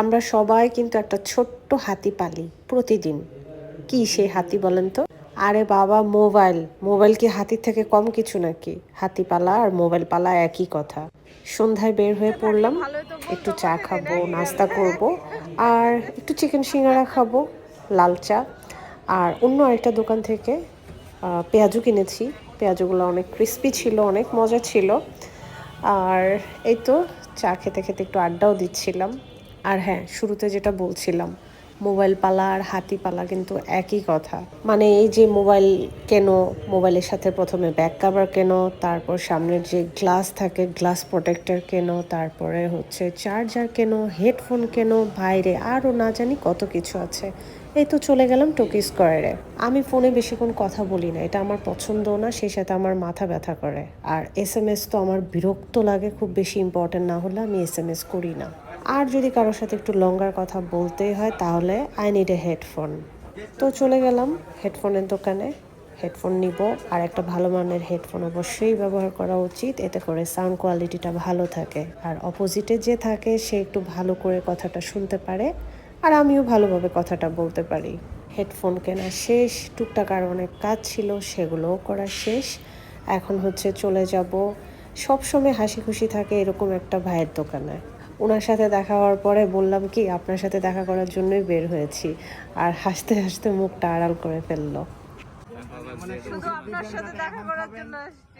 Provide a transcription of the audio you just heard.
আমরা সবাই কিন্তু একটা ছোট্ট হাতি পালি প্রতিদিন। কি সেই হাতি বলেন তো? আরে বাবা, মোবাইল। মোবাইল কি হাতির থেকে কম কিছু নাকি? হাতি পালা আর মোবাইল পালা একই কথা। সন্ধ্যায় বের হয়ে পড়লাম, একটু চা খাব, নাস্তা করব, আর একটু চিকেন সিঙ্গারা খাব, লাল চা। আর অন্য আরেকটা দোকান থেকে পেঁয়াজু কিনেছি। পেঁয়াজুগুলো অনেক ক্রিস্পি ছিল, অনেক মজা ছিল। আর এই তো চা খেতে খেতে একটু আড্ডাও দিচ্ছিলাম। আর হ্যাঁ শুরুতে যেটা বলছিলাম, মোবাইল পালা আর হাতি পালা কিন্তু একই কথা। মানে এই যে মোবাইল কেন, মোবাইলের সাথে প্রথমে ব্যাক কাভার কেন, তারপর সামনের যে গ্লাস থাকে গ্লাস প্রোটেক্টর কেন, তারপরে হচ্ছে চার্জার কেন হেডফোন কেন, বাইরে আরও না জানি কত কিছু আছে। এই তো চলে গেলাম টোকি স্কোয়ারে আমি ফোনে বেশিক্ষণ কথা বলি না, এটা আমার পছন্দও না, সেই সাথে আমার মাথা ব্যথা করে। আর এস এম এস তো আমার বিরক্ত লাগে, খুব বেশি ইম্পর্টেন্ট না হলে আমি এস এম এস করি না। আর যদি কারোর সাথে একটু লঙ্গার কথা বলতেই হয়, তাহলে আই নিড এ হেডফোন তো চলে গেলাম হেডফোনের দোকানে। হেডফোন নিব, আর একটা ভালো মানের হেডফোন অবশ্যই ব্যবহার করা উচিত। এতে করে সাউন্ড কোয়ালিটিটা ভালো থাকে। আর অপোজিটে যে থাকে, সে একটু ভালো করে কথাটা শুনতে পারে, আর আমিও ভালোভাবে কথাটা বলতে পারি। হেডফোন কেনা শেষ, টুকটাক আর অনেক কাজ ছিল, সেগুলোও করা শেষ। এখন হচ্ছে চলে যাব। সবসময় হাসি খুশি থাকে এরকম একটা ভাইয়ের দোকানে। ওনার সাথে দেখা হওয়ার পরে বললাম কি, আপনার সাথে দেখা করার জন্যই বের হয়েছি। আর হাসতে হাসতে মুখটা আড়াল করে ফেলল। শুধু আপনার সাথে দেখা করার জন্য আসছি।